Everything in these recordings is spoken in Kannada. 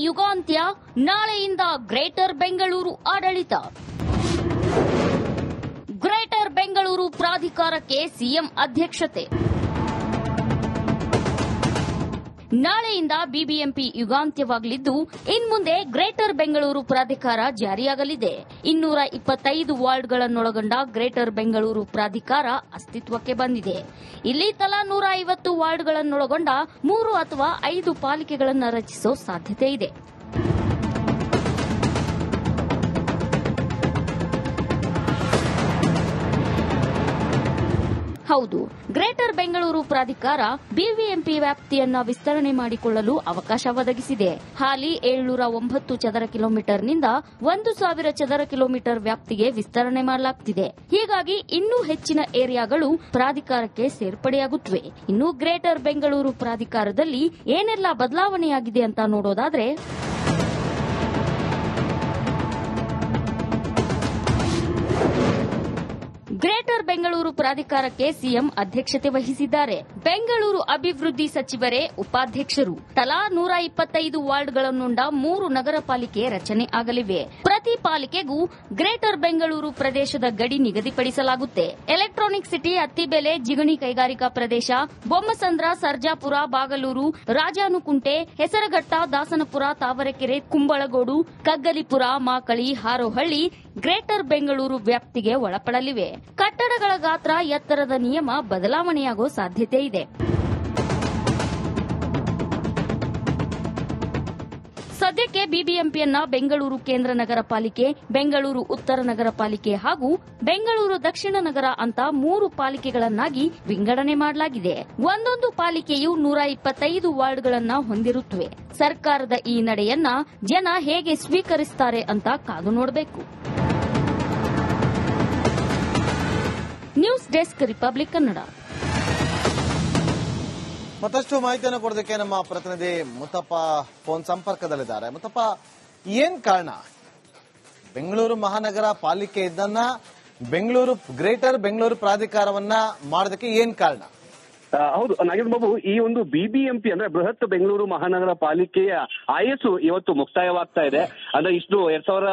ಯುಗಾಂತ್ಯ ನಾಳೆಯಿಂದ ಗ್ರೇಟರ್ ಬೆಂಗಳೂರು ಆಡಳಿತ. ಗ್ರೇಟರ್ ಬೆಂಗಳೂರು ಪ್ರಾಧಿಕಾರಕ್ಕೆ ಸಿಎಂ ಅಧ್ಯಕ್ಷತೆ. ನಾಳೆಯಿಂದ ಬಿಬಿಎಂಪಿ ಯುಗಾಂತ್ಯವಾಗಲಿದ್ದು, ಇನ್ಮುಂದೆ ಗ್ರೇಟರ್ ಬೆಂಗಳೂರು ಪ್ರಾಧಿಕಾರ ಜಾರಿಯಾಗಲಿದೆ. ಇನ್ನೂರ ಇಪ್ಪತ್ತೈದು ವಾರ್ಡ್ಗಳನ್ನೊಳಗೊಂಡ ಗ್ರೇಟರ್ ಬೆಂಗಳೂರು ಪ್ರಾಧಿಕಾರ ಅಸ್ತಿತ್ವಕ್ಕೆ ಬಂದಿದೆ. ಇಲ್ಲಿ ತಲಾ ನೂರ ಐವತ್ತು ವಾರ್ಡ್ಗಳನ್ನೊಳಗೊಂಡ ಮೂರು ಅಥವಾ ಐದು ಪಾಲಿಕೆಗಳನ್ನು ರಚಿಸೋ ಸಾಧ್ಯತೆ ಇದೆ. ಹೌದು. ಗ್ರೇಟರ್ ಬೆಂಗಳೂರು ಪ್ರಾಧಿಕಾರ ಬಿಬಿಎಂಪಿ ವ್ಯಾಪ್ತಿಯನ್ನ ವಿಸ್ತರಣೆ ಮಾಡಿಕೊಳ್ಳಲು ಅವಕಾಶ ಒದಗಿಸಿದೆ. ಹಾಲಿ ಏಳ್ನೂರ ಒಂಬತ್ತು ಚದರ ಕಿಲೋಮೀಟರ್ನಿಂದ ಒಂದು ಸಾವಿರ ಚದರ ಕಿಲೋಮೀಟರ್ ವ್ಯಾಪ್ತಿಗೆ ವಿಸ್ತರಣೆ ಮಾಡಲಾಗುತ್ತಿದೆ ಹೀಗಾಗಿ ಇನ್ನೂ ಹೆಚ್ಚಿನ ಏರಿಯಾಗಳು ಪ್ರಾಧಿಕಾರಕ್ಕೆ ಸೇರ್ಪಡೆಯಾಗುತ್ತವೆ. ಇನ್ನು ಗ್ರೇಟರ್ ಬೆಂಗಳೂರು ಪ್ರಾಧಿಕಾರದಲ್ಲಿ ಏನೆಲ್ಲ ಬದಲಾವಣೆಯಾಗಿದೆ ಅಂತ ನೋಡೋದಾದ್ರೆ ಬೆಂಗಳೂರು ಪ್ರಾಧಿಕಾರಕ್ಕೆ ಸಿಎಂ ಅಧ್ಯಕ್ಷತೆ ವಹಿಸಿದ್ದಾರೆ. ಬೆಂಗಳೂರು ಅಭಿವೃದ್ಧಿ ಸಚಿವರೇ, ಉಪಾಧ್ಯಕ್ಷರು. ತಲಾ ನೂರ ಇಪ್ಪತ್ತೈದು ವಾರ್ಡ್ಗಳನ್ನೊಂಡ ಮೂರು ನಗರ ಪಾಲಿಕೆ ರಚನೆ ಆಗಲಿವೆ. ಪ್ರತಿ ಪಾಲಿಕೆಗೂ ಗ್ರೇಟರ್ ಬೆಂಗಳೂರು ಪ್ರದೇಶದ ಗಡಿ ನಿಗದಿಪಡಿಸಲಾಗುತ್ತೆ. ಎಲೆಕ್ಟ್ರಾನಿಕ್ ಸಿಟಿ ಅತ್ತಿಬೆಲೆ ಜಿಗಣಿ ಕೈಗಾರಿಕಾ ಪ್ರದೇಶ, ಬೊಮ್ಮಸಂದ್ರ, ಸರ್ಜಾಪುರ, ಬಾಗಲೂರು, ರಾಜಾನುಕುಂಟೆ, ಹೆಸರಘಟ್ಟ, ದಾಸನಪುರ, ತಾವರೆಕೆರೆ, ಕುಂಬಳಗೋಡು, ಕಗ್ಗಲಿಪುರ, ಮಾಕಳಿ, ಹಾರೋಹಳ್ಳಿ ಗ್ರೇಟರ್ ಬೆಂಗಳೂರು ವ್ಯಾಪ್ತಿಗೆ ಒಳಪಡಲಿವೆ. ಕಟ್ಟಡಗಳ ಗಾತ್ರ, ಎತ್ತರದ ನಿಯಮ ಬದಲಾವಣೆಯಾಗೋ ಸಾಧ್ಯತೆ ಇದೆ. ಸದ್ಯಕ್ಕೆ ಬಿಬಿಎಂಪಿಯನ್ನ ಬೆಂಗಳೂರು ಕೇಂದ್ರ ನಗರ ಪಾಲಿಕೆ, ಬೆಂಗಳೂರು ಉತ್ತರ ನಗರ ಪಾಲಿಕೆ ಹಾಗೂ ಬೆಂಗಳೂರು ದಕ್ಷಿಣ ನಗರ ಅಂತ ಮೂರು ಪಾಲಿಕೆಗಳನ್ನಾಗಿ ವಿಂಗಡಣೆ ಮಾಡಲಾಗಿದೆ. ಒಂದೊಂದು ಪಾಲಿಕೆಯು ನೂರ ಇಪ್ಪತ್ತೈದು ವಾರ್ಡ್ಗಳನ್ನ ಹೊಂದಿರುತ್ತವೆ. ಸರ್ಕಾರದ ಈ ನಡೆಯನ್ನ ಜನ ಹೇಗೆ ಸ್ವೀಕರಿಸುತ್ತಾರೆ ಅಂತ ಕಾದು ನೋಡಬೇಕು. News desk republic Kannada. ಮತ್ತಷ್ಟು ಮಾಹಿತಿಯನ್ನು ಕೊಡೋದಕ್ಕೆ ನಮ್ಮ ಪ್ರತಿನಿಧಿ ಮುತ್ತಪ್ಪ ಫೋನ್ ಸಂಪರ್ಕದಲ್ಲಿದ್ದಾರೆ. ಮುತ್ತಪ್ಪ, ಏನ್ ಕಾರಣ? ಬೆಂಗಳೂರು ಮಹಾನಗರ ಪಾಲಿಕೆ ಇದ್ದನ್ನ ಬೆಂಗಳೂರು, ಗ್ರೇಟರ್ ಬೆಂಗಳೂರು ಪ್ರಾಧಿಕಾರವನ್ನ ಮಾಡೋದಕ್ಕೆ ಏನ್ ಕಾರಣ? ಹೌದು, ನಾಗೇಂದ್ರ ಬಾಬು, ಈ ಒಂದು ಬಿಬಿಎಂಪಿ ಅಂದ್ರೆ ಬೃಹತ್ ಬೆಂಗಳೂರು ಮಹಾನಗರ ಪಾಲಿಕೆಯ ಆಯಸ್ಸು ಇವತ್ತು ಮುಕ್ತಾಯವಾಗ್ತಾ ಇದೆ. ಅಂದ್ರೆ ಇಷ್ಟು ಎರಡ್ ಸಾವಿರ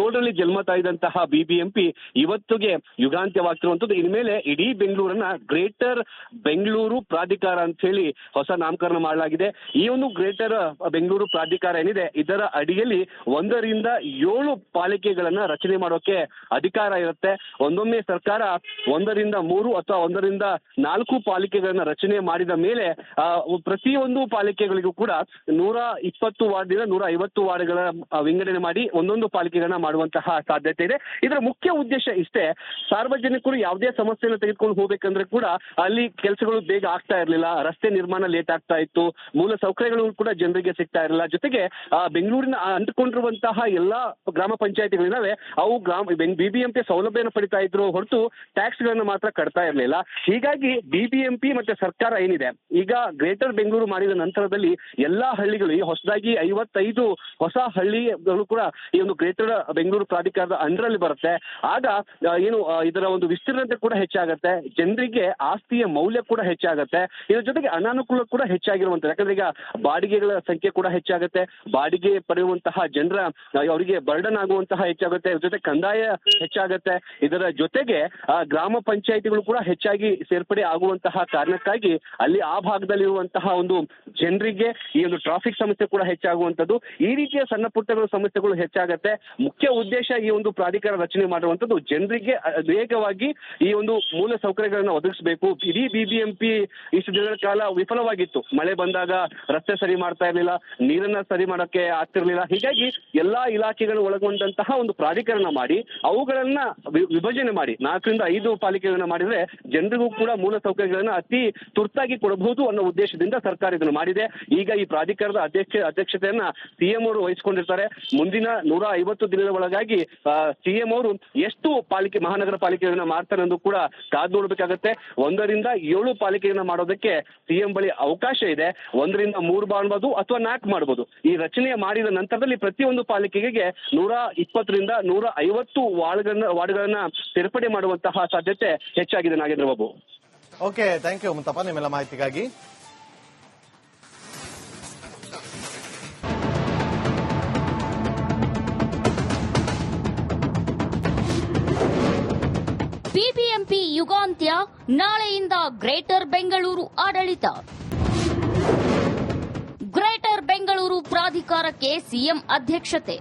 ಏಳರಲ್ಲಿ ಜನ್ಮ ತಾಯಿದಂತಹ ಬಿಬಿಎಂಪಿ ಇವತ್ತಿಗೆ ಯುಗಾಂತ್ಯವಾಗ್ತಿರುವಂತದ್ದು ಇನ್ಮೇಲೆ ಇಡೀ ಬೆಂಗಳೂರನ್ನ ಗ್ರೇಟರ್ ಬೆಂಗಳೂರು ಪ್ರಾಧಿಕಾರ ಅಂತ ಹೇಳಿ ಹೊಸ ನಾಮಕರಣ ಮಾಡಲಾಗಿದೆ. ಈ ಒಂದು ಗ್ರೇಟರ್ ಬೆಂಗಳೂರು ಪ್ರಾಧಿಕಾರ ಏನಿದೆ, ಇದರ ಅಡಿಯಲ್ಲಿ ಒಂದರಿಂದ ಏಳು ಪಾಲಿಕೆಗಳನ್ನ ರಚನೆ ಮಾಡೋಕೆ ಅಧಿಕಾರ ಇರುತ್ತೆ. ಒಂದೊಮ್ಮೆ ಸರ್ಕಾರ ಒಂದರಿಂದ ಮೂರು ಅಥವಾ ಒಂದರಿಂದ ನಾಲ್ಕು ಪಾಲಿಕೆಗಳನ್ನ ರಚನೆ ಮಾಡಿದ ಮೇಲೆ ಪ್ರತಿಯೊಂದು ಪಾಲಿಕೆಗಳಿಗೂ ಕೂಡ ನೂರ ಇಪ್ಪತ್ತು ವಾರ್ಡ್ನಿಂದ ನೂರ ಐವತ್ತು ವಾರ್ಡ್ಗಳ ವಿಂಗಡಣೆ ಮಾಡಿ ಒಂದೊಂದು ಪಾಲಿಕೆಗಳನ್ನ ಮಾಡುವಂತಹ ಸಾಧ್ಯತೆ ಇದೆ. ಇದರ ಮುಖ್ಯ ಉದ್ದೇಶ ಇಷ್ಟೇ, ಸಾರ್ವಜನಿಕರು ಯಾವುದೇ ಸಮಸ್ಯೆಯನ್ನು ತೆಗೆದುಕೊಂಡು ಹೋಗ್ಬೇಕಂದ್ರೆ ಕೂಡ ಅಲ್ಲಿ ಕೆಲಸಗಳು ಬೇಗ ಆಗ್ತಾ ಇರಲಿಲ್ಲ, ರಸ್ತೆ ನಿರ್ಮಾಣ ಲೇಟ್ ಆಗ್ತಾ ಇತ್ತು, ಮೂಲ ಸೌಕರ್ಯಗಳು ಕೂಡ ಜನರಿಗೆ ಸಿಗ್ತಾ ಇರಲಿಲ್ಲ. ಜೊತೆಗೆ ಬೆಂಗಳೂರಿನ ಅಂಟಿಕೊಂಡಿರುವಂತಹ ಎಲ್ಲಾ ಗ್ರಾಮ ಪಂಚಾಯತಿಗಳಿದಾವೆ ಅವು ಗ್ರಾಮ ಬಿಬಿಎಂಪಿ ಸೌಲಭ್ಯನ ಪಡಿತಾ ಇದ್ರು ಹೊರತು ಟ್ಯಾಕ್ಸ್ ಗಳನ್ನ ಮಾತ್ರ ಕಟ್ತಾ ಇರಲಿಲ್ಲ. ಹೀಗಾಗಿ ಬಿಬಿಎಂಪಿ ಮತ್ತೆ ಸರ್ಕಾರ ಏನಿದೆ? ಈಗ ಗ್ರೇಟರ್ ಬೆಂಗಳೂರು ಮಾಡಿದ ನಂತರದಲ್ಲಿ ಎಲ್ಲಾ ಹಳ್ಳಿಗಳು, ಈ ಹೊಸದಾಗಿ ಐವತ್ತೈದು ಹೊಸ ಹಳ್ಳಿಗಳು ಕೂಡ ಈ ಒಂದು ಗ್ರೇಟರ್ ಬೆಂಗಳೂರು ಪ್ರಾಧಿಕಾರದ ಅಂಡರಲ್ಲಿ ಬರುತ್ತೆ. ಆಗ ಏನು ಇದರ ಒಂದು ವಿಸ್ತೀರ್ಣತೆ ಕೂಡ ಹೆಚ್ಚಾಗತ್ತೆ. ಜನರಿಗೆ ಆಸ್ತಿಯ ಮೌಲ್ಯ ಕೂಡ ಹೆಚ್ಚಾಗತ್ತೆ. ಇದರ ಜೊತೆಗೆ ಅನಾನುಕೂಲ ಕೂಡ ಹೆಚ್ಚಾಗಿರುವಂತಹ ಯಾಕಂದ್ರೆ ಈಗ ಬಾಡಿಗೆಗಳ ಸಂಖ್ಯೆ ಕೂಡ ಹೆಚ್ಚಾಗತ್ತೆ. ಬಾಡಿಗೆ ಪಡೆಯುವಂತಹ ಜನರ ಅವರಿಗೆ ಬರ್ಡನ್ ಆಗುವಂತಹ ಹೆಚ್ಚಾಗುತ್ತೆ. ಜೊತೆ ಕಂದಾಯ ಹೆಚ್ಚಾಗತ್ತೆ. ಇದರ ಜೊತೆಗೆ ಗ್ರಾಮ ಪಂಚಾಯಿತಿಗಳು ಕೂಡ ಹೆಚ್ಚಾಗಿ ಸೇರ್ಪಡೆ ಆಗುವಂತಹ ಕಾರಣಕ್ಕಾಗಿ ಅಲ್ಲಿ ಆ ಭಾಗದಲ್ಲಿರುವಂತಹ ಒಂದು ಜನರಿಗೆ ಈ ಒಂದು ಟ್ರಾಫಿಕ್ ಸಮಸ್ಯೆ ಕೂಡ ಹೆಚ್ಚಾಗುವಂತದ್ದು ಈ ರೀತಿಯ ಸಣ್ಣ ಪುಟ್ಟ ಸಮಸ್ಯೆಗಳು ಹೆಚ್ಚಾಗತ್ತೆ. ಮುಖ್ಯ ಉದ್ದೇಶ ಈ ಒಂದು ಪ್ರಾಧಿಕಾರ ರಚನೆ ಮಾಡಿರುವಂತದ್ದು ಜನರಿಗೆ ವೇಗವಾಗಿ ಈ ಒಂದು ಮೂಲ ಸೌಕರ್ಯಗಳನ್ನು ಒದಗಿಸಬೇಕು. ಇಡೀ ಬಿಬಿಎಂಪಿ ಇಷ್ಟು ದಿನಗಳ ಕಾಲ ವಿಫಲವಾಗಿತ್ತು. ಮಳೆ ಬಂದಾಗ ರಸ್ತೆ ಸರಿ ಮಾಡ್ತಾ ಇರಲಿಲ್ಲ, ನೀರನ್ನ ಸರಿ ಮಾಡಕ್ಕೆ ಆಗ್ತಿರ್ಲಿಲ್ಲ. ಹೀಗಾಗಿ ಎಲ್ಲಾ ಇಲಾಖೆಗಳು ಒಳಗೊಂಡಂತಹ ಒಂದು ಪ್ರಾಧಿಕರಣ ಮಾಡಿ, ಅವುಗಳನ್ನ ವಿಭಜನೆ ಮಾಡಿ, ನಾಲ್ಕರಿಂದ ಐದು ಪಾಲಿಕೆಗಳನ್ನ ಮಾಡಿದ್ರೆ ಜನರಿಗೂ ಕೂಡ ಮೂಲ ಸೌಕರ್ಯಗಳನ್ನ ಅತಿ ತುರ್ತಾಗಿ ಕೊಡಬಹುದು ಅನ್ನೋ ಉದ್ದೇಶದಿಂದ ಸರ್ಕಾರ ಇದನ್ನು ಮಾಡಿದೆ. ಈಗ ಈ ಪ್ರಾಧಿಕಾರದ ಅಧ್ಯಕ್ಷ, ಅಧ್ಯಕ್ಷತೆಯನ್ನ ಸಿಎಂ ಅವರು ವಹಿಸಿಕೊಂಡಿರ್ತಾರೆ. ಮುಂದಿನ ನೂರ ಐವತ್ತು ದಿನದ ಒಳಗಾಗಿ ಸಿಎಂ ಅವರು ಎಷ್ಟು ಪಾಲಿಕೆ, ಮಹಾನಗರ ಪಾಲಿಕೆಗಳನ್ನ ಮಾಡ್ತಾರೆ ಎಂದು ಕೂಡ ಕಾದು ನೋಡ್ಬೇಕಾಗತ್ತೆ. ಒಂದರಿಂದ ಏಳು ಪಾಲಿಕೆಗಳನ್ನ ಮಾಡೋದಕ್ಕೆ ಸಿಎಂ ಬಳಿ ಅವಕಾಶ ಇದೆ. ಒಂದರಿಂದ ಮೂರು ಮಾಡ್ಬೋದು ಅಥವಾ ನಾಲ್ಕು ಮಾಡಬಹುದು ಈ ರಚನೆ ಮಾಡಿದ ನಂತರದಲ್ಲಿ ಪ್ರತಿಯೊಂದು ಪಾಲಿಕೆಗೆ ನೂರ ಇಪ್ಪತ್ತರಿಂದ ನೂರ ಐವತ್ತು ವಾರ್ಡ್ಗಳನ್ನ ವಾರ್ಡ್ಗಳನ್ನ ಸೇರ್ಪಡೆ ಮಾಡುವಂತಹ ಸಾಧ್ಯತೆ ಹೆಚ್ಚಾಗಿದೆ Nagendra Babu. Okay thank you Muttappa, ನಿಮ್ಮೆಲ್ಲ ಮಾಹಿತಿಗಾಗಿ. ಬಿಬಿಎಂಪಿ ಯುಗಾಂತ್ಯ ನಾಳೆಯಿಂದ ಗ್ರೇಟರ್ ಬೆಂಗಳೂರು ಆಡಳಿತ. ಗ್ರೇಟರ್ ಬೆಂಗಳೂರು ಪ್ರಾಧಿಕಾರಕ್ಕೆ ಸಿಎಂ ಅಧ್ಯಕ್ಷತೆ.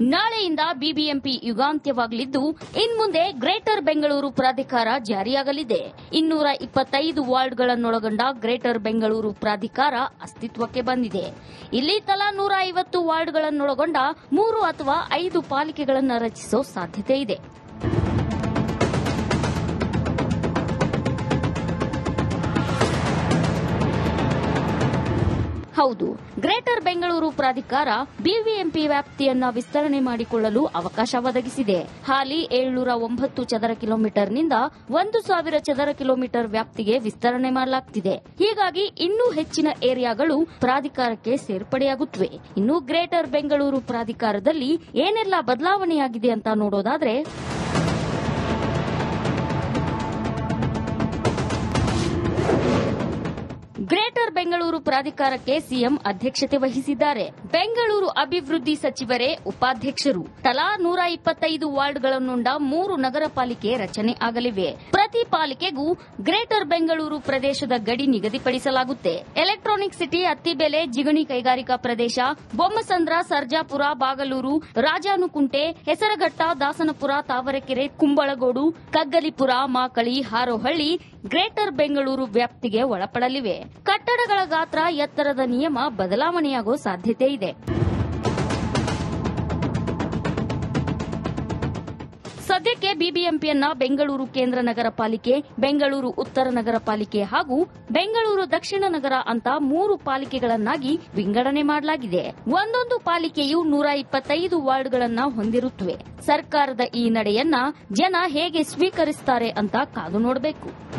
ನಾಳೆಯಿಂದ ಬಿಬಿಎಂಪಿ ಯುಗಾಂತ್ಯವಾಗಲಿದ್ದು, ಇನ್ಮುಂದೆ ಗ್ರೇಟರ್ ಬೆಂಗಳೂರು ಪ್ರಾಧಿಕಾರ ಜಾರಿಯಾಗಲಿದೆ. ಇನ್ನೂರ ಇಪ್ಪತ್ತೈದು ವಾರ್ಡ್ಗಳನ್ನೊಳಗೊಂಡ ಗ್ರೇಟರ್ ಬೆಂಗಳೂರು ಪ್ರಾಧಿಕಾರ ಅಸ್ತಿತ್ವಕ್ಕೆ ಬಂದಿದೆ. ಇಲ್ಲಿ ತಲಾ ನೂರ ಐವತ್ತು ವಾರ್ಡ್ಗಳನ್ನೊಳಗೊಂಡ ಮೂರು ಅಥವಾ ಐದು ಪಾಲಿಕೆಗಳನ್ನು ರಚಿಸೋ ಸಾಧ್ಯತೆ ಇದೆ. ಹೌದು. ಗ್ರೇಟರ್ ಬೆಂಗಳೂರು ಪ್ರಾಧಿಕಾರ ಬಿಬಿಎಂಪಿ ವ್ಯಾಪ್ತಿಯನ್ನ ವಿಸ್ತರಣೆ ಮಾಡಿಕೊಳ್ಳಲು ಅವಕಾಶ ಒದಗಿಸಿದೆ. ಹಾಲಿ ಏಳ್ನೂರ ಒಂಬತ್ತು ಚದರ ಕಿಲೋಮೀಟರ್ನಿಂದ ಒಂದು ಸಾವಿರ ಚದರ ಕಿಲೋಮೀಟರ್ ವ್ಯಾಪ್ತಿಗೆ ವಿಸ್ತರಣೆ ಮಾಡಲಾಗುತ್ತಿದೆ ಹೀಗಾಗಿ ಇನ್ನೂ ಹೆಚ್ಚಿನ ಏರಿಯಾಗಳು ಪ್ರಾಧಿಕಾರಕ್ಕೆ ಸೇರ್ಪಡೆಯಾಗುತ್ತವೆ. ಇನ್ನು ಗ್ರೇಟರ್ ಬೆಂಗಳೂರು ಪ್ರಾಧಿಕಾರದಲ್ಲಿ ಏನೆಲ್ಲ ಬದಲಾವಣೆಯಾಗಿದೆ ಅಂತ ನೋಡೋದಾದ್ರೆ ಗ್ರೇಟರ್ ಬೆಂಗಳೂರು ಪ್ರಾಧಿಕಾರಕ್ಕೆ ಸಿಎಂ ಅಧ್ಯಕ್ಷತೆ ವಹಿಸಿದ್ದಾರೆ. ಬೆಂಗಳೂರು ಅಭಿವೃದ್ಧಿ ಸಚಿವರೇ, ಉಪಾಧ್ಯಕ್ಷರು. ತಲಾ ನೂರ ಇಪ್ಪತ್ತೈದು ವಾರ್ಡ್ಗಳನ್ನೊಂಡ ಮೂರು ನಗರ ಪಾಲಿಕೆ ರಚನೆ ಆಗಲಿವೆ. ಪ್ರತಿ ಪಾಲಿಕೆಗೂ ಗ್ರೇಟರ್ ಬೆಂಗಳೂರು ಪ್ರದೇಶದ ಗಡಿ ನಿಗದಿಪಡಿಸಲಾಗುತ್ತೆ. ಎಲೆಕ್ಟ್ರಾನಿಕ್ ಸಿಟಿ ಅತ್ತಿಬೆಲೆ ಜಿಗಣಿ ಕೈಗಾರಿಕಾ ಪ್ರದೇಶ, ಬೊಮ್ಮಸಂದ್ರ, ಸರ್ಜಾಪುರ, ಬಾಗಲೂರು, ರಾಜಾನುಕುಂಟೆ, ಹೆಸರಘಟ್ಟ, ದಾಸನಪುರ, ತಾವರೆಕೆರೆ, ಕುಂಬಳಗೋಡು, ಕಗ್ಗಲಿಪುರ, ಮಾಕಳಿ, ಹಾರೋಹಳ್ಳಿ ಗ್ರೇಟರ್ ಬೆಂಗಳೂರು ವ್ಯಾಪ್ತಿಗೆ ಒಳಪಡಲಿವೆ. ಕಟ್ಟಡಗಳ ಗಾತ್ರ, ಎತ್ತರದ ನಿಯಮ ಬದಲಾವಣೆಯಾಗೋ ಸಾಧ್ಯತೆ ಇದೆ. ಸದ್ಯಕ್ಕೆ ಬಿಬಿಎಂಪಿಯನ್ನ ಬೆಂಗಳೂರು ಕೇಂದ್ರ ನಗರ ಪಾಲಿಕೆ, ಬೆಂಗಳೂರು ಉತ್ತರ ನಗರ ಪಾಲಿಕೆ ಹಾಗೂ ಬೆಂಗಳೂರು ದಕ್ಷಿಣ ನಗರ ಅಂತ ಮೂರು ಪಾಲಿಕೆಗಳನ್ನಾಗಿ ವಿಂಗಡಣೆ ಮಾಡಲಾಗಿದೆ. ಒಂದೊಂದು ಪಾಲಿಕೆಯು ನೂರ ಇಪ್ಪತ್ತೈದು ವಾರ್ಡ್ಗಳನ್ನ ಹೊಂದಿರುತ್ತವೆ. ಸರ್ಕಾರದ ಈ ನಡೆಯನ್ನ ಜನ ಹೇಗೆ ಸ್ವೀಕರಿಸುತ್ತಾರೆ ಅಂತ ಕಾದು ನೋಡಬೇಕು.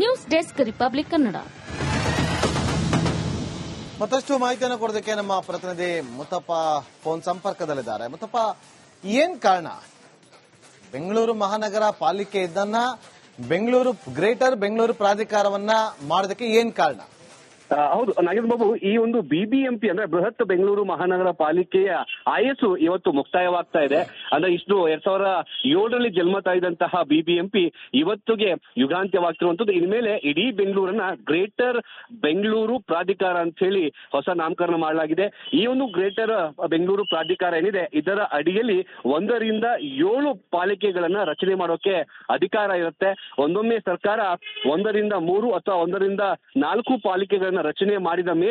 News desk republic Kannada. ಮತ್ತಷ್ಟು ಮಾಹಿತಿಯನ್ನು ಕೊಡೋದಕ್ಕೆ ನಮ್ಮ ಪ್ರತಿನಿಧಿ ಮುತ್ತಪ್ಪ ಫೋನ್ ಸಂಪರ್ಕದಲ್ಲಿದ್ದಾರೆ. ಮುತ್ತಪ್ಪ ಏನ್ ಕಾರಣ? ಬೆಂಗಳೂರು ಮಹಾನಗರ ಪಾಲಿಕೆ ಇದ್ದನ್ನ ಬೆಂಗಳೂರು ಗ್ರೇಟರ್ ಬೆಂಗಳೂರು ಪ್ರಾಧಿಕಾರವನ್ನ ಮಾಡೋದಕ್ಕೆ ಏನ್ ಕಾರಣ? ಹೌದು ನಾಗೇಂದ್ರ ಬಾಬು ಈ ಒಂದು ಬಿಬಿಎಂಪಿ ಅಂದ್ರೆ ಬೃಹತ್ ಬೆಂಗಳೂರು ಮಹಾನಗರ ಪಾಲಿಕೆಯ ಆಯಸ್ಸು ಇವತ್ತು ಮುಕ್ತಾಯವಾಗ್ತಾ ಇದೆ. ಅಂದ್ರೆ ಇಷ್ಟು ಎರಡ್ ಸಾವಿರ ಏಳರಲ್ಲಿ ಜನ್ಮ ಬಿಬಿಎಂಪಿ ಇವತ್ತಿಗೆ ಯುಗಾಂತ್ಯವಾಗ್ತಿರುವಂತದ್ದು ಇನ್ಮೇಲೆ ಇಡೀ ಬೆಂಗಳೂರನ್ನ ಗ್ರೇಟರ್ ಬೆಂಗಳೂರು ಪ್ರಾಧಿಕಾರ ಅಂತ ಹೇಳಿ ಹೊಸ ನಾಮಕರಣ ಮಾಡಲಾಗಿದೆ. ಈ ಒಂದು ಗ್ರೇಟರ್ ಬೆಂಗಳೂರು ಪ್ರಾಧಿಕಾರ ಏನಿದೆ, ಇದರ ಅಡಿಯಲ್ಲಿ ಒಂದರಿಂದ ಏಳು ಪಾಲಿಕೆಗಳನ್ನ ರಚನೆ ಮಾಡೋಕೆ ಅಧಿಕಾರ ಇರುತ್ತೆ. ಒಂದೊಮ್ಮೆ ಸರ್ಕಾರ ಒಂದರಿಂದ ಮೂರು ಅಥವಾ ಒಂದರಿಂದ ನಾಲ್ಕು ಪಾಲಿಕೆಗಳನ್ನ ರಚನೆ ಮಾಡಿದ ಮೇಲೆ